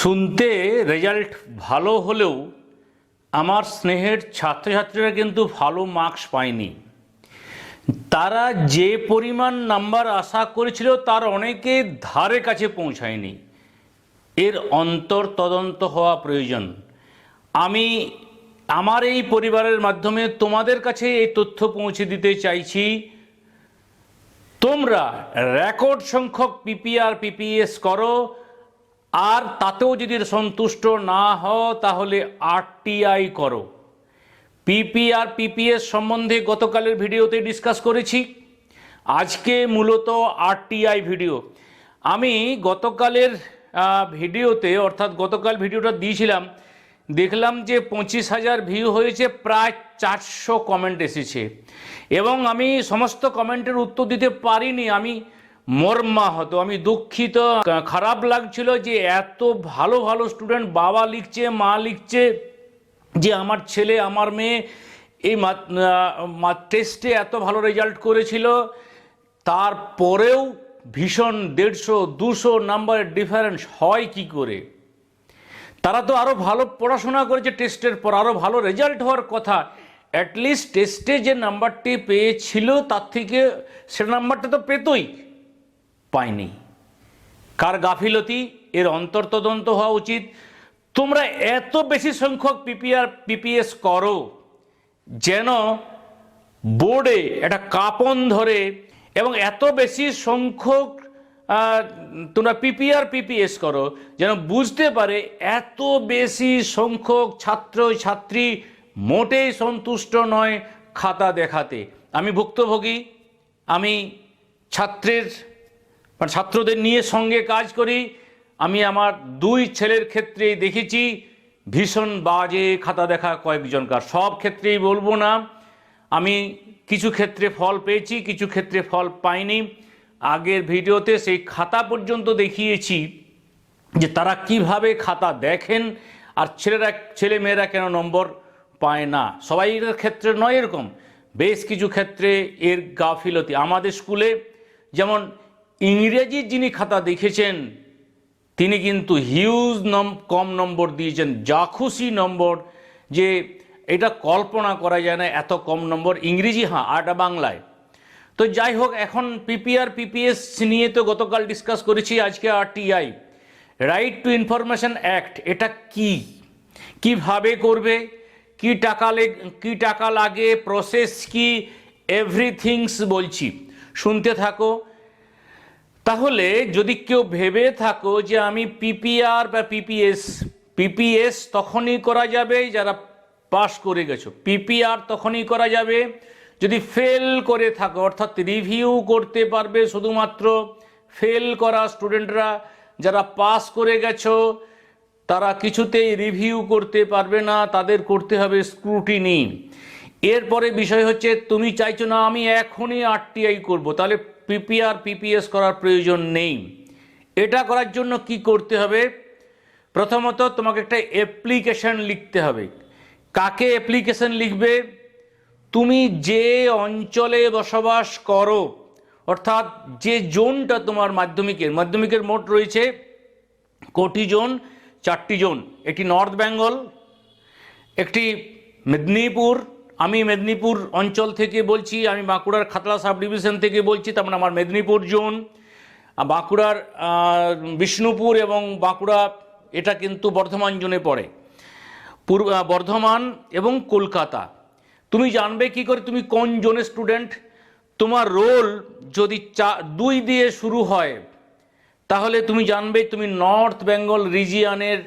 শুনতে রেজাল্ট ভালো হলেও আমার স্নেহের ছাত্রছাত্রীরা কিন্তু ভালো মার্কস পায়নি। তারা যে পরিমাণ নাম্বার আশা করেছিল তার অনেকে ধারে কাছে পৌঁছায়নি। এর অন্তর তদন্ত হওয়া প্রয়োজন। আমি আমার এই পরিবারের মাধ্যমে তোমাদের কাছে এই তথ্য পৌঁছে দিতে চাইছি। তোমরা রেকর্ড সংখ্যক পিপিআর পিপিএস করো। আর তাতেও যদি সন্তুষ্ট না হও, তাহলে আরটিআই করো। পিপিআর পিপিএস সম্বন্ধে গতকালের ভিডিওতে ডিসকাস করেছি। আজকে মূলত আরটিআই ভিডিও। আমি গতকালের ভিডিওতে, অর্থাৎ গতকাল ভিডিওটা দিয়েছিলাম, দেখলাম যে পঁচিশ হাজার ভিউ হয়েছে, প্রায় চারশো কমেন্ট এসেছে। এবং আমি সমস্ত কমেন্টের উত্তর দিতে পারিনি। আমি মর্মাহত আমি দুঃখিত। খারাপ লাগছিল যে এত ভালো ভালো স্টুডেন্ট বাবা লিখছে, মা লিখছে যে আমার ছেলে, আমার মেয়ে এই টেস্টে এত ভালো রেজাল্ট করেছিল। তারপরেও ভীষণ দেড়শো, দুশো নাম্বারের ডিফারেন্স হয় কি করে? তারা তো আরও ভালো পড়াশোনা করেছে টেস্টের পর আরও ভালো রেজাল্ট হওয়ার কথা। অ্যাটলিস্ট টেস্টে যে নাম্বারটি পেয়েছিল, তার থেকে সে নাম্বারটা তো পেতই। পায়নি। কার গাফিলতি? এর অন্তর্তদন্ত হওয়া উচিত। তোমরা এত বেশি সংখ্যক পিপিআর, পিপিএস করো যেন বোর্ডে একটা কাপন ধরে এবং এত বেশি সংখ্যক তোমরা পিপিআর, পিপিএস করো যেন বুঝতে পারে এত বেশি সংখ্যক ছাত্র ছাত্রী মোটেই সন্তুষ্ট নয় খাতা দেখাতে। আমি ভুক্তভোগী, আমি ছাত্রের মানে ছাত্রদের নিয়ে সঙ্গে কাজ করি। আমি আমার দুই ছেলের ক্ষেত্রেই দেখেছি, ভীষণ বাজে খাতা দেখা কয়েকজনকার। সব ক্ষেত্রেই বলব না, আমি কিছু ক্ষেত্রে ফল পেয়েছি, কিছু ক্ষেত্রে ফল পাইনি। আগের ভিডিওতে সেই খাতা পর্যন্ত দেখিয়েছি যে তারা কীভাবে খাতা দেখেন আর ছেলেরা, ছেলে মেয়েরা কেন নম্বর পায় না। সবাইয়ের ক্ষেত্রে নয় এরকম, বেশ কিছু ক্ষেত্রে এর গাফিলতি। আমাদের স্কুলে যেমন ইংরেজির যিনি খাতা দেখেছেন, তিনি কিন্তু হিউজ নম, কম নম্বর দিয়েছেন যা খুশি নম্বর, যে এটা কল্পনা করা যায় না এত কম নম্বর। ইংরেজি হ্যাঁ আটা বাংলায়। তো যাই হোক, এখন পিপিআর, পিপিএস নিয়ে তো গতকাল ডিসকাস করেছি, আজকে RTI right to information act এটা কি? কীভাবে করবে? কি টাকা কি টাকা লাগে? প্রসেস কি? এভরিথিংস বলছি। শুনতে থাকো। তাহলে যদি কেউ ভেবে থাকো যে আমি পিপিআর বা পিপিএস পিপিএস তখনই করা যাবে যারা পাস করে গেছো। পিপিআর তখনই করা যাবে। যদি ফেল করে থাকো, অর্থাৎ রিভিউ করতে পারবে শুধুমাত্র ফেল করা স্টুডেন্টরা যারা পাস করে গেছো, তারা কিছুতেই রিভিউ করতে পারবে না, তাদের করতে হবে স্ক্রুটিনি এরপরে বিষয় হচ্ছে, তুমি চাইছো না আমি এখনই আরটিআই করব, তাহলে পিপিআর পিপিএস করার প্রয়োজন নেই। এটা করার জন্য কি করতে হবে? প্রথমত তোমাকে একটা অ্যাপ্লিকেশন লিখতে হবে। কাকে অ্যাপ্লিকেশন লিখবে? তুমি যে অঞ্চলে বসবাস করো, অর্থাৎ যে জোনটা তোমার মাধ্যমিকের মাধ্যমিকের মোট রয়েছে কোটি জোন, চারটি জোন। একটি নর্থ বেঙ্গল, একটি মেদিনীপুর আমি মেদিনীপুর অঞ্চল থেকে বলছি, আমি বাঁকুড়ার খাতলা সাব ডিভিশন থেকে বলছি, তার মানে আমার মেদিনীপুর জোন। বাঁকুড়ার বিষ্ণুপুর এবং বাঁকুড়া, এটা কিন্তু বর্ধমান জোনে পড়ে। পূর্ব বর্ধমান এবং কলকাতা। তুমি জানবে কি করে, তুমি কোন জোনের স্টুডেন্ট? তোমার রোল যদি চা, দুই দিয়ে শুরু হয়, তাহলে তুমি জানবে তুমি নর্থ বেঙ্গল রিজিয়ানের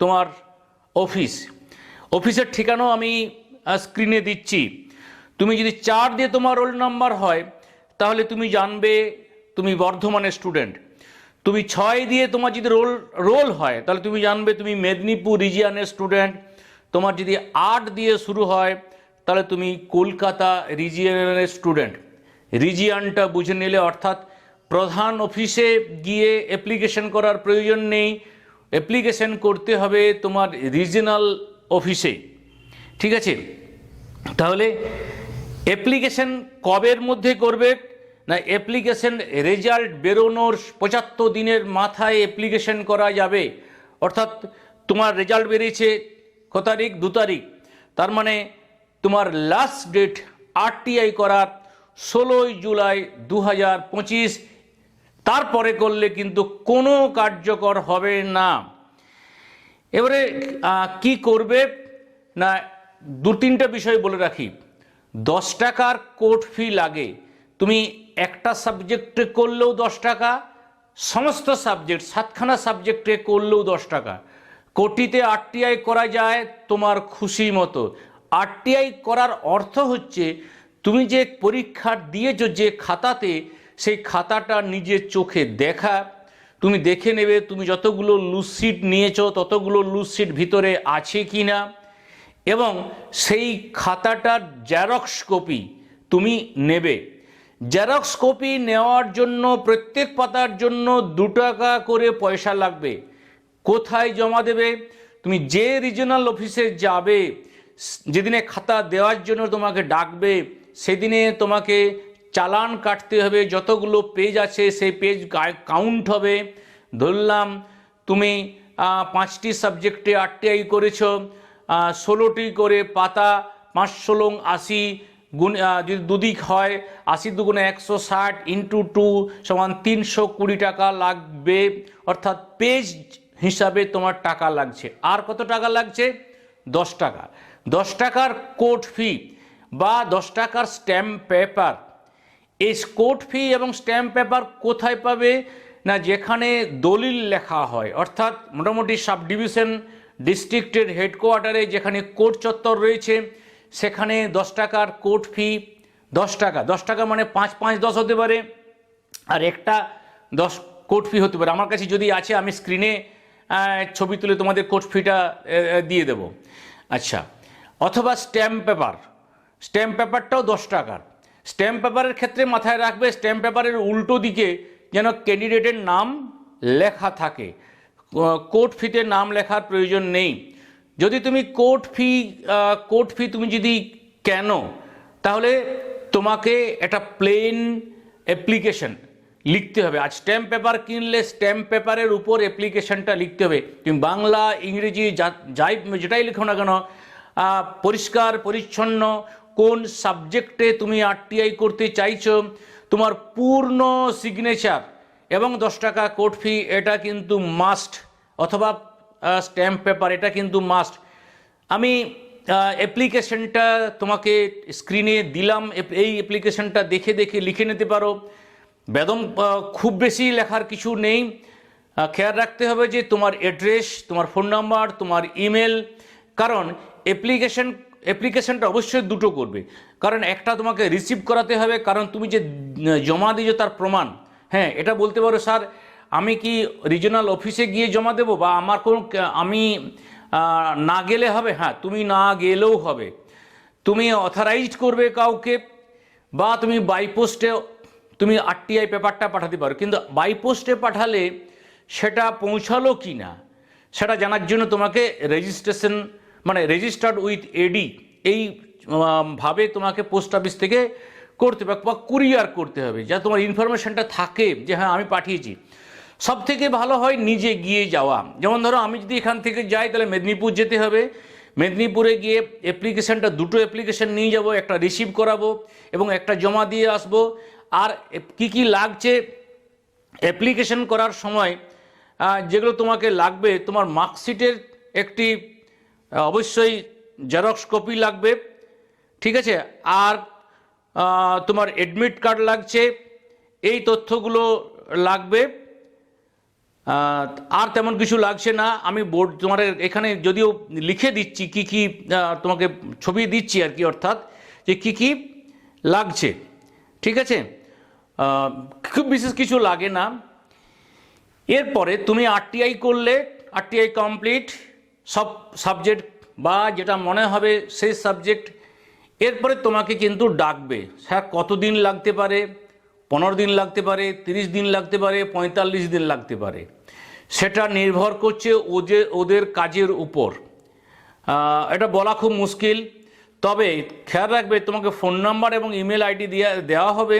তোমার অফিস। অফিসের ঠিকানাও আমি স্ক্রিনে দিচ্ছি। তুমি যদি চার দিয়ে তোমার রোল নাম্বার হয়, তাহলে তুমি জানবে তুমি বর্ধমানের স্টুডেন্ট তুমি ছয় দিয়ে তোমার যদি রোল রোল হয়, তাহলে তুমি জানবে তুমি মেদিনীপুর রিজিয়ানের স্টুডেন্ট তোমার যদি আট দিয়ে শুরু হয়, তাহলে তুমি কলকাতা রিজিয়নের স্টুডেন্ট রিজিয়ানটা বুঝে নিলে, অর্থাৎ প্রধান অফিসে গিয়ে অ্যাপ্লিকেশন করার প্রয়োজন নেই। অ্যাপ্লিকেশন করতে হবে তোমার রিজিনাল অফিসে ঠিক আছে? তাহলে অ্যাপ্লিকেশন কবের মধ্যে করবে? না অ্যাপ্লিকেশন রেজাল্ট বেরোনোর পঁচাত্তর দিনের মাথায় অ্যাপ্লিকেশন করা যাবে। অর্থাৎ তোমার রেজাল্ট বেরিয়েছে ক তারিখ? দু তারিখ। তার মানে তোমার লাস্ট ডেট আরটিআই করার ষোলোই জুলাই দু হাজার পঁচিশ। তারপরে করলে কিন্তু কোনো কার্যকর হবে না। এবারে কি করবে? না দু তিনটা বিষয় বলে রাখি। দশ টাকার কোর্ট ফি লাগে। তুমি একটা সাবজেক্টে করলেও দশ টাকা, সমস্ত সাবজেক্ট সাতখানা সাবজেক্টে করলেও দশ টাকা। কোটিতে আরটিআই করা যায় তোমার খুশি মতো। আরটিআই করার অর্থ হচ্ছে, তুমি যে পরীক্ষা দিয়েছ যে খাতাতে, সেই খাতাটা নিজের চোখে দেখা। তুমি দেখে নেবে তুমি যতগুলো লুসিট নিয়েছো, ততগুলো লুসিট ভিতরে আছে কি না এবং সেই খাতাটার জেরক্স কপি তুমি নেবে। জেরক্স কপি নেওয়ার জন্য, প্রত্যেক পাতার জন্য দু টাকা করে পয়সা লাগবে। কোথায় জমা দেবে? তুমি যে রিজনাল অফিসে যাবে, যেদিনে খাতা দেওয়ার জন্য তোমাকে ডাকবে, সেদিনে তোমাকে চালান কাটতে হবে, যতগুলো পেজ আছে সেই পেজ কাউন্ট হবে। ধরলাম, তুমি পাঁচটি সাবজেক্টে আটটি আই করেছ ষোলোটি করে পাতা পাঁচ ষোলং আশি গুণ যদি দুদিক হয় আশি দুগুণে একশো ষাট ইন্টু টু সমান তিনশো কুড়ি টাকা লাগবে। অর্থাৎ পেজ হিসাবে তোমার টাকা লাগছে। আর কত টাকা লাগছে? দশ টাকা। দশ টাকার কোর্ট ফি বা দশ টাকার স্ট্যাম্প পেপার এই কোর্ট ফি এবং স্ট্যাম্প পেপার কোথায় পাবে? না, যেখানে দলিল লেখা হয়। অর্থাৎ মোটামুটি সাব ডিভিশন ডিস্ট্রিক্টের হেডকোয়ার্টারে যেখানে কোর্ট চত্বর রয়েছে, সেখানে দশ টাকার কোর্ট ফি, দশ টাকা। দশ টাকা মানে পাঁচ পাঁচ, দশ হতে পারে, আর একটা দশ কোর্ট ফি হতে পারে। আমার কাছে যদি আছে, আমি স্ক্রিনে ছবি তুলে তোমাদের কোর্ট ফিটা দিয়ে দেব। আচ্ছা অথবা স্ট্যাম্প পেপার স্ট্যাম্প পেপারটাও দশ টাকার। স্ট্যাম্প পেপারের ক্ষেত্রে মাথায় রাখবে স্ট্যাম্প পেপারের উল্টো দিকে যেন ক্যান্ডিডেটের নাম লেখা থাকে। কোর্ট ফিতে নাম লেখার প্রয়োজন নেই। যদি তুমি কোর্ট ফি কোর্ট ফি তুমি যদি কেন, তাহলে তোমাকে একটা প্লেন অ্যাপ্লিকেশন লিখতে হবে। আর স্ট্যাম্প পেপার কিনলে স্ট্যাম্প পেপারের উপর অ্যাপ্লিকেশনটা লিখতে হবে। তুমি বাংলা, ইংরেজি যাই, যেটাই লিখো না কেন পরিষ্কার, পরিচ্ছন্ন, কোন সাবজেক্টে তুমি আরটিআই করতে চাইছো, তোমার পূর্ণ সিগনেচার এবং দশ টাকা কোর্ট ফি, এটা কিন্তু মাস্ট অথবা স্ট্যাম্প পেপার এটা কিন্তু মাস্ট আমি অ্যাপ্লিকেশনটা তোমাকে স্ক্রিনে দিলাম এই অ্যাপ্লিকেশনটা দেখে দেখে লিখে নিতে পারো। বেদম খুব বেশি লেখার কিছু নেই। খেয়াল রাখতে হবে যে তোমার অ্যাড্রেস তোমার ফোন নাম্বার তোমার ইমেল কারণ অ্যাপ্লিকেশন অ্যাপ্লিকেশনটা অবশ্যই দুটো করবে। কারণ একটা তোমাকে রিসিভ করাতে হবে, কারণ তুমি যে জমা দিয়েছ তার প্রমাণ। হ্যাঁ এটা বলতে পারো, স্যার, আমি কি রিজনাল অফিসে গিয়ে জমা দেবো বা আমার কোন, আমি না গেলে হবে? হ্যাঁ তুমি না গেলেও হবে। তুমি অথরাইজড করবে কাউকে বা তুমি বাই পোস্টে তুমি আরটিআই পেপারটা পাঠাতে পারো। কিন্তু বাই পোস্টে পাঠালে সেটা পৌঁছালো কি না? সেটা জানার জন্য তোমাকে রেজিস্ট্রেশন মানে রেজিস্টার্ড উইথ এডি এই ভাবে তোমাকে পোস্ট অফিস থেকে করতে বা কুরিয়ার করতে হবে, যা তোমার ইনফরমেশনটা থাকে যে হ্যাঁ আমি পাঠিয়েছি। সব থেকে ভালো হয় নিজে গিয়ে যাওয়া। যেমন ধরো, আমি যদি এখান থেকে যাই, তাহলে মেদিনীপুর যেতে হবে। মেদিনীপুরে গিয়ে অ্যাপ্লিকেশনটা দুটো অ্যাপ্লিকেশন নিয়ে যাব, একটা রিসিভ করাবো এবং একটা জমা দিয়ে আসব। আর কি কি লাগছে অ্যাপ্লিকেশন করার সময় যেগুলো তোমাকে লাগবে, তোমার মার্কশিটের একটি অবশ্যই জেরক্স কপি লাগবে, ঠিক আছে? আর তোমার অ্যাডমিট কার্ড লাগছে, এই তথ্যগুলো লাগবে। আর তেমন কিছু লাগছে না। আমি বোর্ড তোমার এখানে যদিও লিখে দিচ্ছি কি কি তোমাকে ছবি দিচ্ছি আর কি, অর্থাৎ যে কি কি লাগছে। ঠিক আছে? খুব বিশেষ কিছু লাগে না। এরপরে তুমি আরটিআই করলে আরটিআই কমপ্লিট সব সাবজেক্ট বা যেটা মনে হবে সেই সাবজেক্ট এরপরে তোমাকে কিন্তু ডাকবে। স্যার, কতদিন লাগতে পারে? পনেরো দিন লাগতে পারে, তিরিশ দিন লাগতে পারে, পঁয়তাল্লিশ দিন লাগতে পারে। সেটা নির্ভর করছে ওদের ওদের কাজের উপর। এটা বলা খুব মুশকিল। তবে খেয়াল রাখবে, তোমাকে ফোন নাম্বার এবং ইমেল আইডি দেওয়া দেওয়া হবে।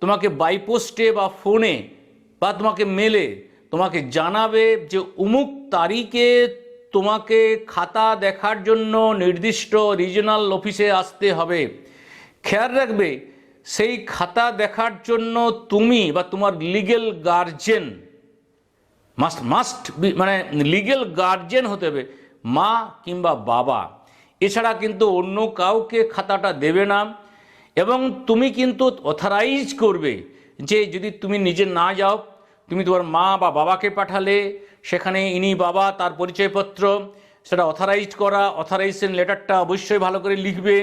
তোমাকে বাইপোস্টে বা ফোনে বা তোমাকে মেলে তোমাকে জানাবে যে অমুক তারিখে তোমাকে খাতা দেখার জন্য নির্দিষ্ট রিজনাল অফিসে আসতে হবে। খেয়াল রাখবে, সেই খাতা দেখার জন্য তুমি বা তোমার লিগেল গার্জেন মাস্ট মাস্ট মানে লিগেল গার্জেন হতে হবে, মা কিংবা বাবা। এছাড়া কিন্তু অন্য কাউকে খাতাটা দেবে না এবং তুমি কিন্তু অথরাইজ করবে যে যদি তুমি নিজে না যাও, তুমি তোমার মা বা বাবাকে পাঠালে সেখানে ইনি বাবা, তার পরিচয়পত্র, সেটা অথরাইজ করা অথরাইজেশন লেটারটা অবশ্যই ভালো করে লিখবে,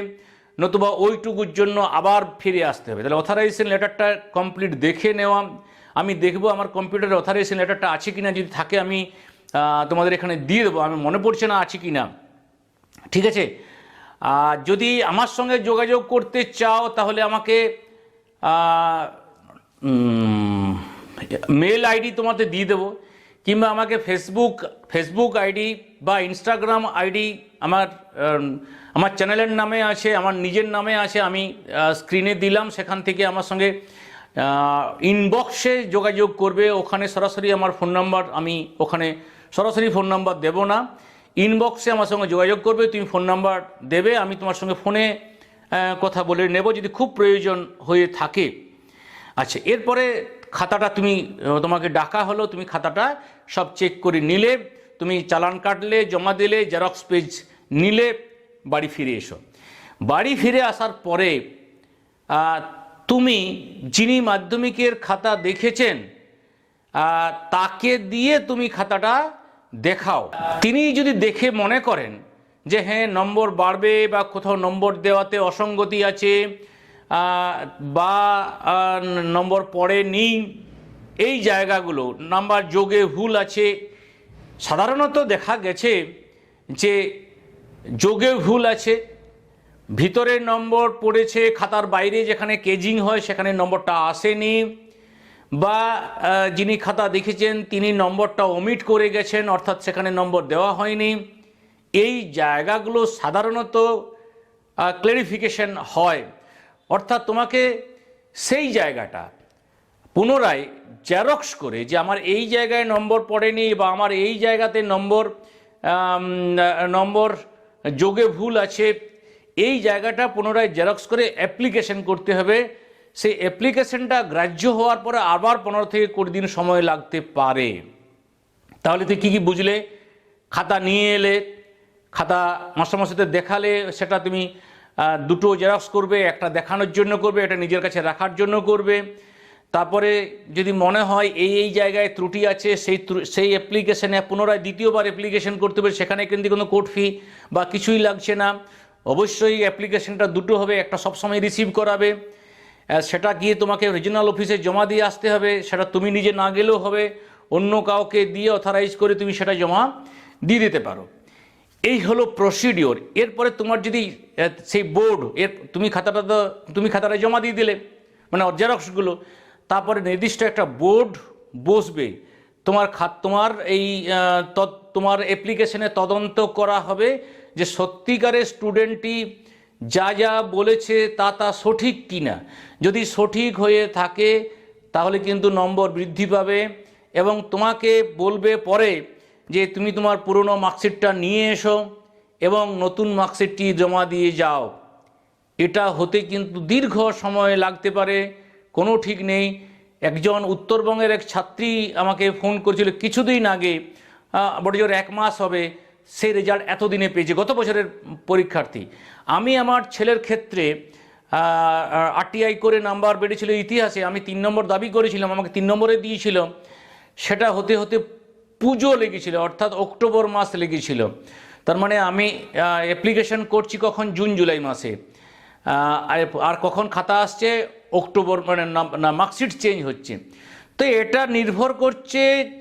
নতুবা ওইটুকুর জন্য আবার ফিরে আসতে হবে। তাহলে অথরাইজেশন লেটারটা কমপ্লিট দেখে নেওয়া, আমি দেখব আমার কম্পিউটারে অথরাইজেশন লেটারটা আছে কি না যদি থাকে আমি তোমাদের এখানে দিয়ে দেবো। আমি মনে পড়ছে না আছে কি না ঠিক আছে? যদি আমার সঙ্গে যোগাযোগ করতে চাও, তাহলে আমাকে মেল আইডি তোমাদের দিয়ে দেবো। কিংবা আমাকে ফেসবুক ফেসবুক আইডি বা ইনস্টাগ্রাম আইডি আমার আমার চ্যানেলের নামে আছে আমার নিজের নামে আছে আমি স্ক্রিনে দিলাম, সেখান থেকে আমার সঙ্গে ইনবক্সে যোগাযোগ করবে, ওখানে সরাসরি আমার ফোন নাম্বার আমি ওখানে সরাসরি ফোন নাম্বার দেব না। ইনবক্সে আমার সঙ্গে যোগাযোগ করবে, তুমি ফোন নাম্বার দেবে, আমি তোমার সঙ্গে ফোনে কথা বলে নেব, যদি খুব প্রয়োজন হয়ে থাকে। আচ্ছা এরপরে খাতাটা তুমি তোমাকে ডাকা হলো, তুমি খাতাটা সব চেক করে নিলে, তুমি চালান কাটলে, জমা দিলে জেরক্স পেজ নিলে, বাড়ি ফিরে এসো। বাড়ি ফিরে আসার পরে তুমি যিনি মাধ্যমিকের খাতা দেখেছেন তাকে দিয়ে তুমি খাতাটা দেখাও। তিনি যদি দেখে মনে করেন যে হ্যাঁ নম্বর বাড়বে বা কোথাও নম্বর দেওয়াতে অসঙ্গতি আছে বা নম্বর নম্বর পড়েনি এই জায়গাগুলো, নাম্বার যোগে ভুল আছে। সাধারণত দেখা গেছে যে, যোগে ভুল আছে। ভিতরের নম্বর পড়েছে খাতার বাইরে, যেখানে কেজিং হয়, সেখানে নম্বরটা আসেনি। বা যিনি খাতা দেখেছেন, তিনি নম্বরটা ওমিট করে গেছেন, অর্থাৎ সেখানে নম্বর দেওয়া হয়নি। এই জায়গাগুলো সাধারণত ক্লারিফিকেশন হয়। অর্থাৎ তোমাকে সেই জায়গাটা পুনরায় জেরক্স করে যে আমার এই জায়গায় নম্বর পড়েনি বা আমার এই জায়গাতে নম্বর নম্বর যোগে ভুল আছে, এই জায়গাটা পুনরায় জেরক্স করে অ্যাপ্লিকেশন করতে হবে। সেই অ্যাপ্লিকেশনটা গ্রাহ্য হওয়ার পরে আবার পনেরো থেকে কুড়ি দিন সময় লাগতে পারে। তাহলে তুই কী কী বুঝলে? খাতা নিয়ে এলে, খাতা মাস্টারমশাইতে দেখালে সেটা তুমি দুটো জেরক্স করবে, একটা দেখানোর জন্য করবে এটা নিজের কাছে রাখার জন্য করবে। তারপরে যদি মনে হয় এই এই জায়গায় ত্রুটি আছে, সেই সেই অ্যাপ্লিকেশনে পুনরায় দ্বিতীয়বার অ্যাপ্লিকেশন করতে হবে, সেখানে কিন্তু কোনো কোর্ট ফি বা কিছুই লাগছে না। অবশ্যই অ্যাপ্লিকেশনটা দুটো হবে, একটা সবসময় রিসিভ করাবে। সেটা গিয়ে তোমাকে রিজিনাল অফিসে জমা দিয়ে আসতে হবে, সেটা তুমি নিজে না গেলেও হবে, অন্য কাউকে দিয়ে অথরাইজ করে তুমি সেটা জমা দিয়ে দিতে পারো। এই হলো প্রসিডিওর এরপরে তোমার যদি সেই বোর্ড এর, তুমি খাতাটা তো, তুমি খাতাটা জমা দিয়ে দিলে মানে জেরক্সগুলো তারপরে নির্দিষ্ট একটা বোর্ড বসবে। তোমার খাত, তোমার এই তোমার অ্যাপ্লিকেশনে তদন্ত করা হবে যে সত্যিকারের স্টুডেন্টটি যা যা বলেছে তা তা সঠিক কিনা। যদি সঠিক হয়ে থাকে, তাহলে কিন্তু নম্বর বৃদ্ধি পাবে এবং তোমাকে বলবে পরে যে তুমি তোমার পুরনো মার্কশিটটা নিয়ে এসো এবং নতুন মার্কশিটটি জমা দিয়ে যাও। এটা হতে কিন্তু দীর্ঘ সময় লাগতে পারে কোনো ঠিক নেই। একজন উত্তরবঙ্গের এক ছাত্রী আমাকে ফোন করেছিল কিছুদিন আগে আহ, বড় জোর এক মাস হবে সে রেজাল্ট এতদিনে পেয়েছে গত বছরের পরীক্ষার্থী। আমি আমার ছেলের ক্ষেত্রে আরটিআই করে নাম্বার বেড়েছিল ইতিহাসে আমি তিন নম্বর দাবি করেছিলাম আমাকে তিন নম্বরে দিয়েছিল। সেটা হতে হতে পুজো লেগেছিল, অর্থাৎ অক্টোবর মাস লেগেছিল। তার মানে আমি অ্যাপ্লিকেশন করছি কখন? জুন, জুলাই মাসে। আর- কখন খাতা আসছে? অক্টোবর মানে না মার্কশিট চেঞ্জ হচ্ছে। তো এটা নির্ভর করছে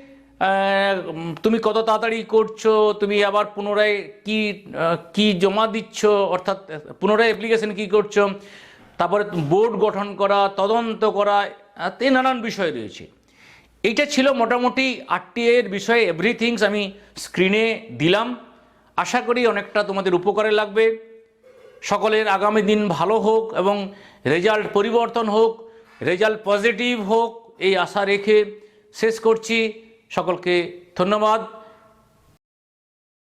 তুমি কত তাড়াতাড়ি করছ, তুমি আবার পুনরায় কি কি জমা দিচ্ছ, অর্থাৎ পুনরায় অ্যাপ্লিকেশন কি করছ, তারপরে বোর্ড গঠন করা, তদন্ত করা তে নানান বিষয় রয়েছে। এইটা ছিল মোটামুটি আটটি এর বিষয়ে এভরিথিংস আমি স্ক্রিনে দিলাম। আশা করি অনেকটা তোমাদের উপকারে লাগবে। সকলের আগামী দিন ভালো হোক এবং রেজাল্ট পরিবর্তন হোক রেজাল্ট পজিটিভ হোক, এই আশা রেখে শেষ করছি। সকলকে ধন্যবাদ।